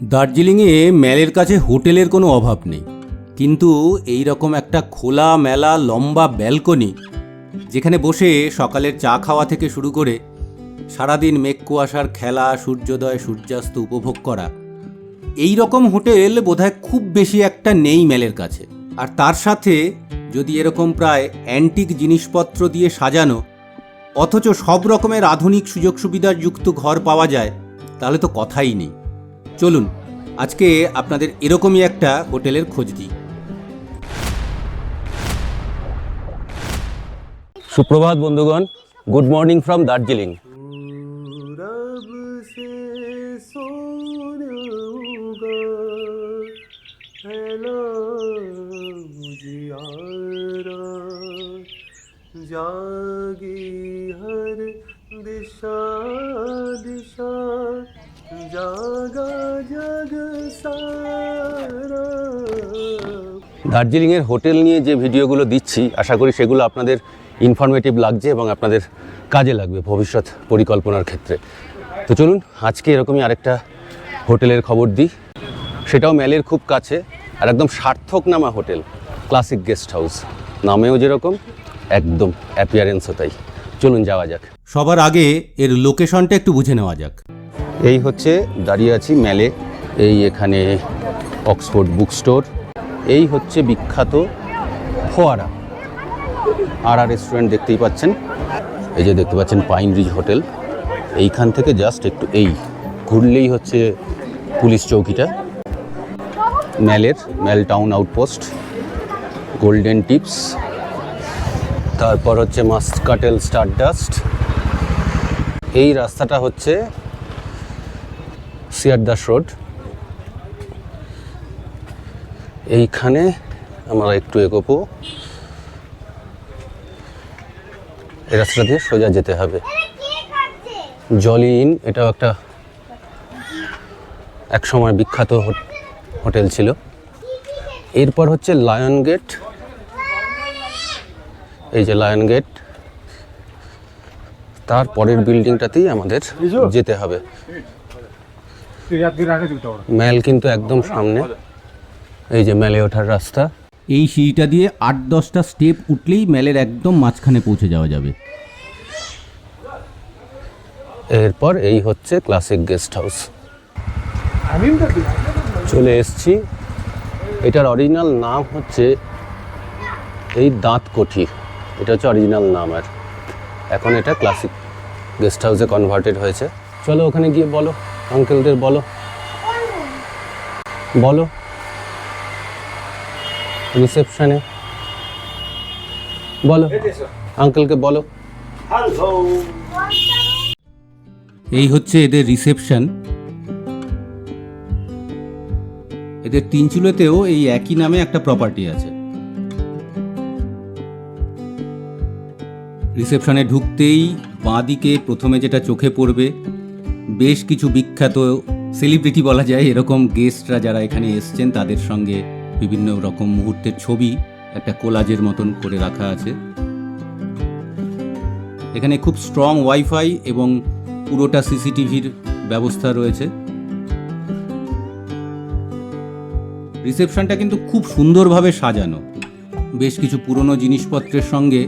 দার্জিলিংয়ে ম্যালের কাছে হোটেলের কোনো অভাব নেই। কিন্তু এই রকম একটা খোলা মেলা লম্বা ব্যালকনি, যেখানে বসে সকালের চা খাওয়া থেকে শুরু করে সারাদিন মেঘ কুয়াশার খেলা, সূর্যোদয়, সূর্যাস্ত উপভোগ করা এই রকম হোটেল বোধহয় খুব বেশি একটা নেই ম্যালের কাছে। আর তার সাথে যদি এরকম প্রায় অ্যান্টিক জিনিসপত্র দিয়ে সাজানো, অথচ সব রকমের আধুনিক সুযোগ সুবিধার যুক্ত ঘর পাওয়া যায়, তাহলে তো কথাই নেই। চলুন আজকে আপনাদের এরকমই একটা হোটেলের খোঁজ দিই। সুপ্রভাত বন্ধুগণ গুড মর্নিং ফ্রম দার্জিলিং। रब দার্জিলিংয়ের হোটেল নিয়ে যে ভিডিওগুলো দিচ্ছি আশা করি সেগুলো আপনাদের ইনফরমেটিভ লাগছে এবং আপনাদের কাজে লাগবে ভবিষ্যৎ পরিকল্পনার ক্ষেত্রে। তো চলুন আজকে এরকমই আরেকটা হোটেলের খবর দিই। সেটাও ম্যালের খুব কাছে আর একদম সার্থক নামা হোটেল ক্লাসিক গেস্ট হাউস। নামেও যেরকম একদম অ্যাপিয়ারেন্সও তাই। চলুন যাওয়া যাক। সবার আগে এর লোকেশনটা একটু বুঝে নেওয়া যাক। এই হচ্ছে দাঁড়িয়ে আছি ম্যালে এই এখানে অক্সফোর্ড বুক স্টোর এই হচ্ছে বিখ্যাত ফোয়ারা। আর আর রেস্টুরেন্ট দেখতেই পাচ্ছেন। এই যে দেখতে পাচ্ছেন পাইন রিজ হোটেল এইখান থেকে জাস্ট একটু এই ঘুরলেই হচ্ছে পুলিশ চৌকিটা। ম্যালের mall town outpost Golden Tips তারপর হচ্ছে মাস্কাটেল স্টারডাস্ট এই রাস্তাটা হচ্ছে সিয়ারদাস রোড এইখানে আমরা একটু এগোবো। এই রাস্তা দিয়ে সোজা যেতে হবে। জলি ইন এটাও একটা এক সময় বিখ্যাত হোটেল ছিল। এরপর হচ্ছে লায়ন গেট এই যে লায়ন গেট তার পরের বিল্ডিংটাতেই আমাদের যেতে হবে। ম্যাল কিন্তু একদম সামনে। এই যে মেলে ওঠার রাস্তা। এই সিঁড়িটা দিয়ে আট দশটা স্টেপ উঠলেই মেলের একদম মাঝখানে পৌঁছে যাওয়া যাবে। এরপর এই হচ্ছে ক্লাসিক গেস্ট হাউস চলে এসছি। এটার অরিজিনাল নাম হচ্ছে এই দাঁত কোঠি। এটা হচ্ছে অরিজিনাল নাম আর। এখন এটা ক্লাসিক গেস্ট হাউসে কনভার্টেড হয়েছে। চলো ওখানে গিয়ে বলো আঙ্কেলদের বলো। বলো। রিসেপশনে। বলো আঙ্কেলকে বলো। এই হচ্ছে এদের রিসেপশন। এদের তিনচুলেতেও এই একই নামে একটা প্রপার্টি আছে। রিসেপশনে ঢুকতেই বাঁ দিকে প্রথমে যেটা চোখে পড়বে বেশ কিছু বিখ্যাত সেলিব্রিটি বলা যায় এরকম গেস্টরা যারা এখানে এসছেন তাদের সঙ্গে বিভিন্ন রকম মুহূর্তের ছবি একটা কোলাজের মতন করে রাখা আছে। এখানে খুব স্ট্রং ওয়াইফাই এবং পুরোটা সিসিটিভির ব্যবস্থা রয়েছে। রিসেপশনটা কিন্তু খুব সুন্দরভাবে সাজানো। বেশ কিছু পুরনো জিনিসপত্রের সঙ্গে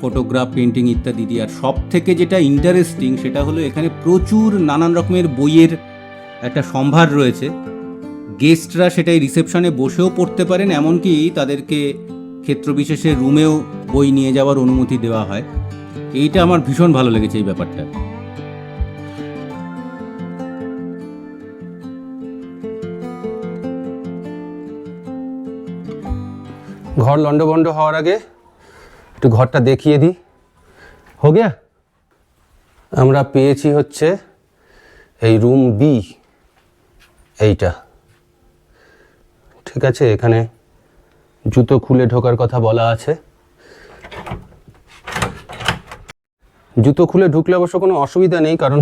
ফটোগ্রাফ পেন্টিং ইত্যাদি দিয়ে। আর সব থেকে যেটা ইন্টারেস্টিং সেটা হলো এখানে প্রচুর নানান রকমের বইয়ের একটা সম্ভার রয়েছে। গেস্টরা সেটাই রিসেপশনে বসেও পড়তে পারেন, এমনকি তাদেরকে ক্ষেত্রবিশেষে রুমেও বই নিয়ে যাওয়ার অনুমতি দেওয়া হয়। এইটা আমার ভীষণ ভালো লেগেছে এই ব্যাপারটা। ঘর লন্ডভন্ড হওয়ার আগে একটু ঘরটা দেখিয়ে দিই। হো গিয়া। আমরা পেয়েছি হচ্ছে এই রুম বি, এইটা। ঠিক আছে, এখানে জুতো খুলে ঢোকার কথা বলা আছে। জুতো খুলে ঢুকলে অবশ্য কোনো অসুবিধা নেই, কারণ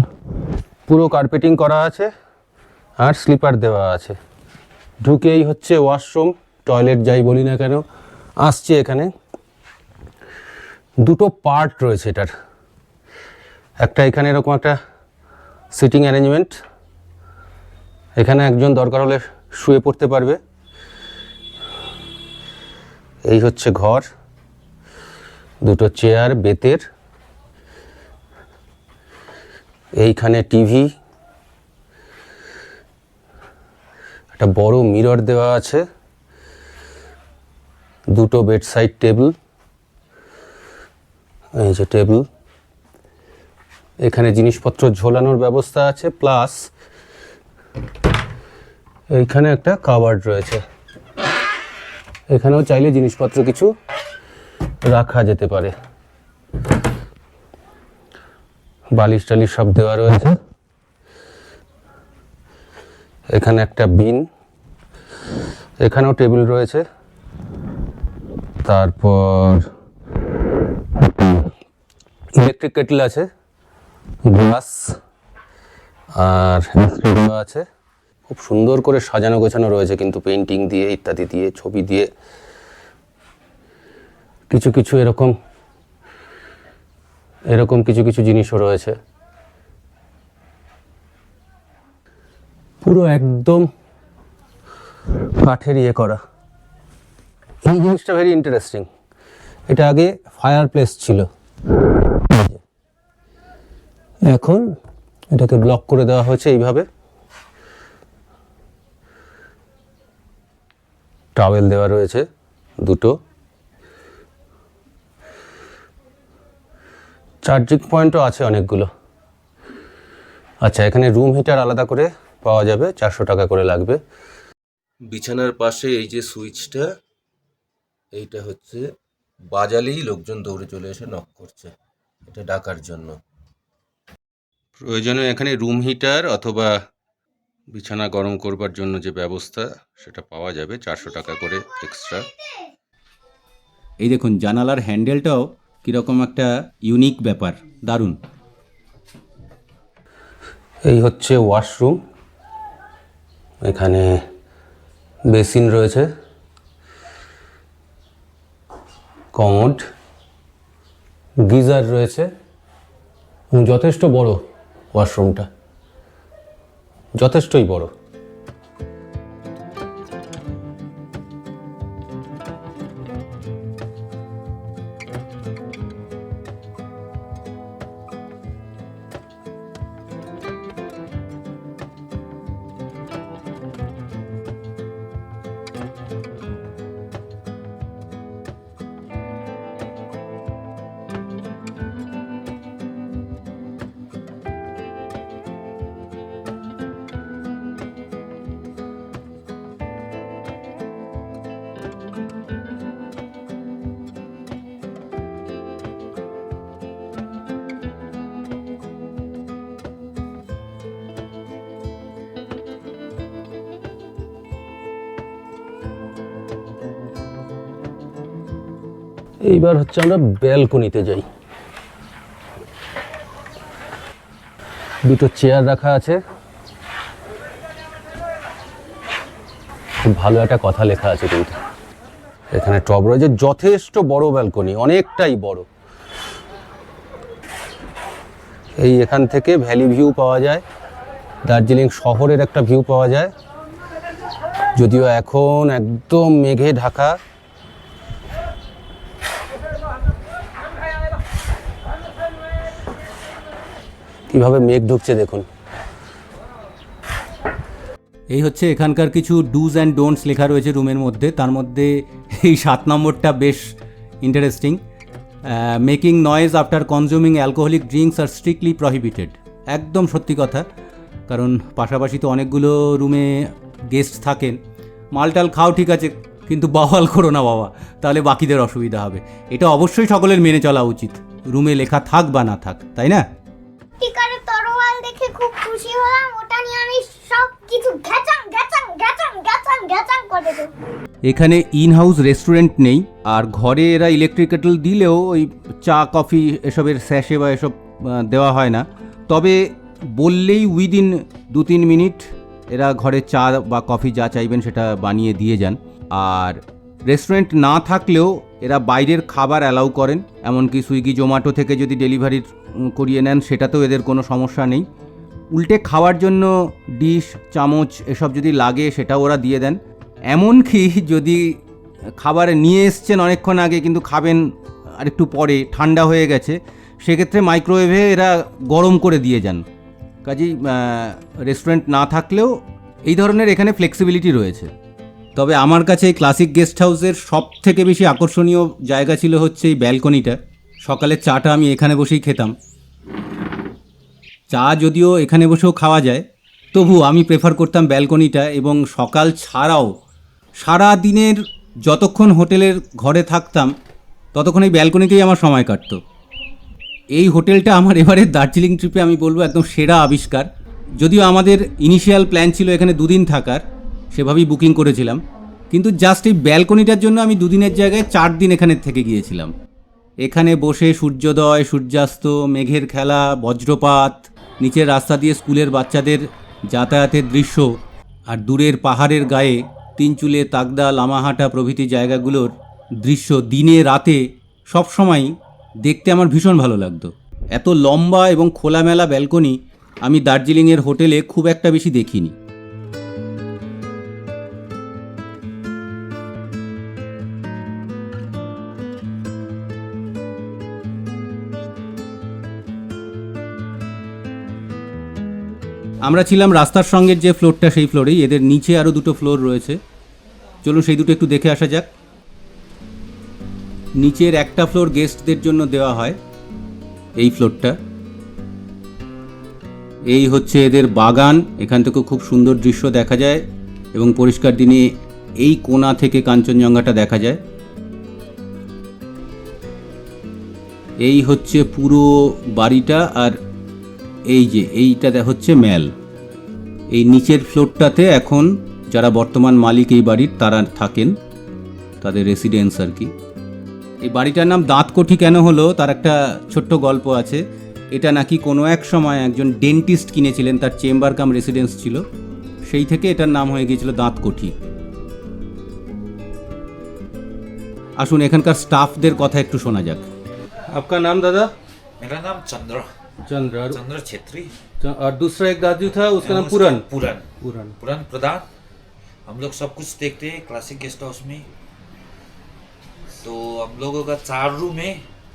পুরো কার্পেটিং করা আছে আর স্লিপার দেওয়া আছে। ঢুকেই হচ্ছে ওয়াশরুম টয়লেট যাই বলি না কেন, আসছে এখানে। দুটো পার্ট রয়েছে এটার। একটা এখানে এরকম একটা সিটিং অ্যারেঞ্জমেন্ট এখানে একজন দরকার হলে শুয়ে পড়তে পারবে। এই হচ্ছে ঘর, দুটো চেয়ার, বেতের, এইখানে টিভি, একটা বড় মিরর দেওয়া আছে, দুটো বেড সাইড টেবিল, এই যে টেবিল, এখানে জিনিসপত্র ঝোলানোর ব্যবস্থা আছে, প্লাস এইখানে একটা কাবার্ড রয়েছে। এখানেও চাইলে জিনিসপত্র কিছু রাখা যেতে পারে। বালিশ টালিশ সব দেওয়া রয়েছে। এখানে একটা বিন, এখানেও টেবিল রয়েছে। তারপর ইলেকট্রিক কেটল আছে, গ্লাস, আর আছে। খুব সুন্দর করে সাজানো গোছানো রয়েছে কিন্তু পেন্টিং দিয়ে, ইত্যাদি দিয়ে, ছবি দিয়ে। কিছু কিছু এরকম এরকম কিছু কিছু জিনিসও রয়েছে। পুরো একদম কাঠের ইয়ে করা। এই জিনিসটা ভেরি ইন্টারেস্টিং এটা আগে ফায়ার প্লেস ছিল এখন এটাকে ব্লক করে দেওয়া হয়েছে এইভাবে। টাওয়েল দেওয়া রয়েছে, দুটো। চার্জিং পয়েন্টও আছে অনেকগুলো। আচ্ছা এখানে রুম হিটার আলাদা করে পাওয়া যাবে, চারশো টাকা করে লাগবে। বিছানার পাশে এই যে সুইচটা, এইটা হচ্ছে, বাজালেই লোকজন দৌড়ে চলে এসে নক করছে। এটা ডাকার জন্য। প্রয়োজনে এখানে রুম হিটার অথবা বিছানা গরম করবার জন্য যে ব্যবস্থা সেটা পাওয়া যাবে চারশো টাকা করে এক্সট্রা এই দেখুন জানালার হ্যান্ডেলটাও কীরকম একটা ইউনিক ব্যাপার দারুণ। এই হচ্ছে ওয়াশরুম এখানে বেসিন রয়েছে। কমোড। গিজার রয়েছে। যথেষ্ট বড় ওয়াশরুমটা যথেষ্টই বড়। এইবার হচ্ছে আমরা ব্যালকনিতে যাই। দুটো চেয়ার রাখা আছে। খুব ভালো একটা কথা লেখা আছে কিন্তু। এখানে টব রয়েছে, যথেষ্ট বড় ব্যালকনি, অনেকটাই বড়। এই এখান থেকে ভ্যালি ভিউ পাওয়া যায়। দার্জিলিং শহরের একটা ভিউ পাওয়া যায়। যদিও এখন একদম মেঘে ঢাকা। কীভাবে মেঘ ঢুকছে দেখুন। এই হচ্ছে এখানকার কিছু ডুজ অ্যান্ড ডোন্টস লেখা রয়েছে রুমের মধ্যে। তার মধ্যে এই সাত নম্বরটা বেশ interesting making noise after consuming alcoholic drinks আর স্ট্রিক্টলি প্রহিবিটেড একদম সত্যি কথা, কারণ পাশাপাশি তো অনেকগুলো রুমে গেস্ট থাকেন। মালটাল খাও ঠিক আছে, কিন্তু বাওয়াল করো না বাবা, তাহলে বাকিদের অসুবিধা হবে। এটা অবশ্যই সকলের মেনে চলা উচিত। রুমে লেখা থাক বা না থাক, তাই না? খুব খুশি হলাম, ওটা নিয়ে আমি সব কিছু করে এখানে ইন হাউস রেস্টুরেন্ট নেই, আর ঘরে এরা ইলেকট্রিক কেটল দিলেও ওই চা কফি এসবের স্যাশে বা এসব দেওয়া হয় না। তবে বললেই উইদিন দু তিন মিনিট এরা ঘরে চা বা কফি যা চাইবেন সেটা বানিয়ে দিয়ে যান। আর রেস্টুরেন্ট না থাকলেও এরা বাইরের খাবার অ্যালাউ করেন, এমনকি সুইগি, জোম্যাটো থেকে যদি ডেলিভারি করিয়ে নেন, সেটাতেও এদের কোনো সমস্যা নেই। উল্টে খাওয়ার জন্য ডিশ, চামচ, এসব যদি লাগে সেটাও ওরা দিয়ে দেন। এমনকি যদি খাবার নিয়ে এসছেন অনেকক্ষণ আগে কিন্তু খাবেন আর একটু পরে, ঠান্ডা হয়ে গেছে, সেক্ষেত্রে মাইক্রোওয়েভে এরা গরম করে দিয়ে যান। কাজেই রেস্টুরেন্ট না থাকলেও এই ধরনের এখানে ফ্লেক্সিবিলিটি রয়েছে। তবে আমার কাছে এই ক্লাসিক গেস্ট হাউসের সব থেকে বেশি আকর্ষণীয় জায়গা ছিল হচ্ছে এই ব্যালকনিটা সকালের চাটা আমি এখানে বসেই খেতাম। চা যদিও এখানে বসেও খাওয়া যায়, তবু আমি প্রেফার করতাম ব্যালকনিটা এবং সকাল ছাড়াও সারা দিনের যতক্ষণ হোটেলের ঘরে থাকতাম, ততক্ষণ এই ব্যালকনিতেই আমার সময় কাটতো। এই হোটেলটা আমার এবারের দার্জিলিং ট্রিপে আমি বলব একদম সেরা আবিষ্কার। যদিও আমাদের ইনিশিয়াল প্ল্যান ছিল এখানে দুদিন থাকার, সেভাবেই বুকিং করেছিলাম। কিন্তু জাস্ট এই ব্যালকনিটার জন্য আমি দুদিনের জায়গায় চার দিন এখানে থেকে গিয়েছিলাম। এখানে বসে সূর্যোদয়, সূর্যাস্ত, মেঘের খেলা, বজ্রপাত নিচের রাস্তা দিয়ে স্কুলের বাচ্চাদের যাতায়াতের দৃশ্য আর দূরের পাহাড়ের গায়ে তিনচুলে তাকদা লামাহাটা প্রভৃতি জায়গাগুলোর দৃশ্য দিনে রাতে সবসময় দেখতে আমার ভীষণ ভালো লাগতো। এত লম্বা এবং খোলামেলা ব্যালকনি আমি দার্জিলিংয়ের হোটেলে খুব একটা বেশি দেখিনি। আমরা ছিলাম রাস্তার সঙ্গের যে ফ্লোরটা সেই ফ্লোরেই এদের নিচে আরও দুটো ফ্লোর রয়েছে। চলুন সেই দুটো একটু দেখে আসা যাক। নিচের একটা ফ্লোর গেস্টদের জন্য দেওয়া হয় এই ফ্লোরটা এই হচ্ছে এদের বাগান। এখান থেকে খুব সুন্দর দৃশ্য দেখা যায় এবং পরিষ্কার দিনে এই কোণা থেকে কাঞ্চনজঙ্ঘাটা দেখা যায়। এই হচ্ছে পুরো বাড়িটা আর এই যে এইটা হচ্ছে ম্যাল। এই নিচের ফ্লোরটাতে এখন যারা বর্তমান মালিক এই বাড়ির তারা থাকেন তাদের রেসিডেন্স আর কি। এই বাড়িটার নাম দাঁতকঠি কেন হলো তার একটা ছোট্ট গল্প আছে। এটা নাকি কোনো এক সময় একজন ডেন্টিস্ট কিনেছিলেন তার চেম্বার কাম রেসিডেন্স ছিল। সেই থেকে এটার নাম হয়ে গিয়েছিল দাঁতকঠি। আসুন এখানকার স্টাফদের কথা একটু শোনা যাক। আপনার নাম দাদা? মেরা নাম চন্দ্র चंद्र चंद्र छेत्री और दूसरा एक दादू था उसका नाम पुरन। पुरन। पुरन। पुरन प्रधान। हम लोग सब कुछ देखते हैं क्लासिक गेस्ट हाउस में। तो हम लोगों का चार रूम है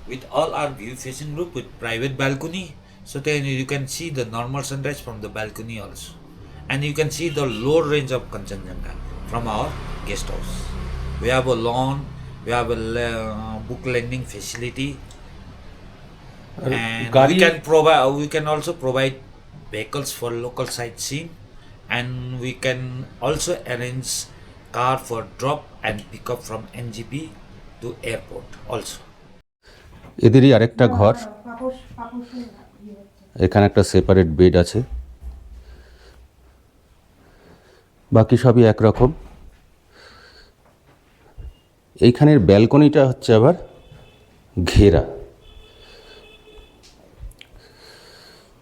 with all are view facing room with private balcony so then you can see the normal sunrise from the balcony also and you can see the lower range of Kanchenjunga from our guest house we have a lawn we have a book landing facility and we can provide we can also provide vehicles for local sightseeing and we can also arrange car for drop and pick up from ngp to airport also এদেরই আরেকটা ঘর এখানে একটা separate bed আছে বাকি সবই একরকম এইখানের ব্যালকনিটা হচ্ছে আবার ঘেরা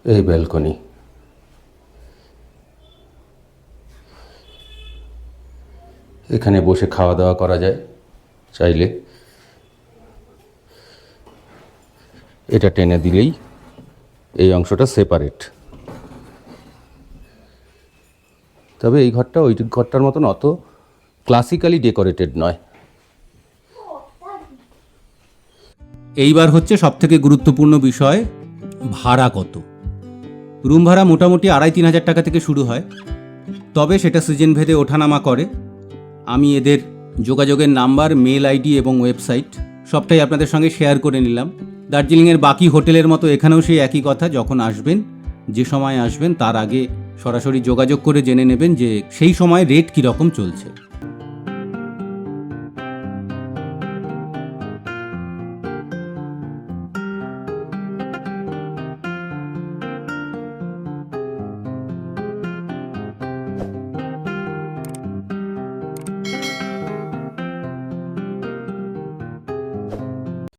এই ব্যালকনি। এখানে বসে খাওয়া দাওয়া করা যায় চাইলে। এটা টেনে দিলেই এই অংশটা সেপারেট তবে এই ঘরটা ওই ঘরটার মতন অত ক্লাসিক্যালি ডেকোরেটেড নয়। এইবার হচ্ছে সবথেকে গুরুত্বপূর্ণ বিষয় ভাড়া কত? রুম ভাড়া মোটামুটি আড়াই তিন হাজার টাকা থেকে শুরু হয়। তবে সেটা সিজন ভেদে ওঠানামা করে। আমি এদের যোগাযোগের নাম্বার, মেল আইডি এবং ওয়েবসাইট সবটাই আপনাদের সঙ্গে শেয়ার করে নিলাম। দার্জিলিংয়ের বাকি হোটেলের মতো এখানেও সেই একই কথা, যখন আসবেন, যে সময় আসবেন, তার আগে সরাসরি যোগাযোগ করে জেনে নেবেন যে সেই সময় রেট কীরকম চলছে।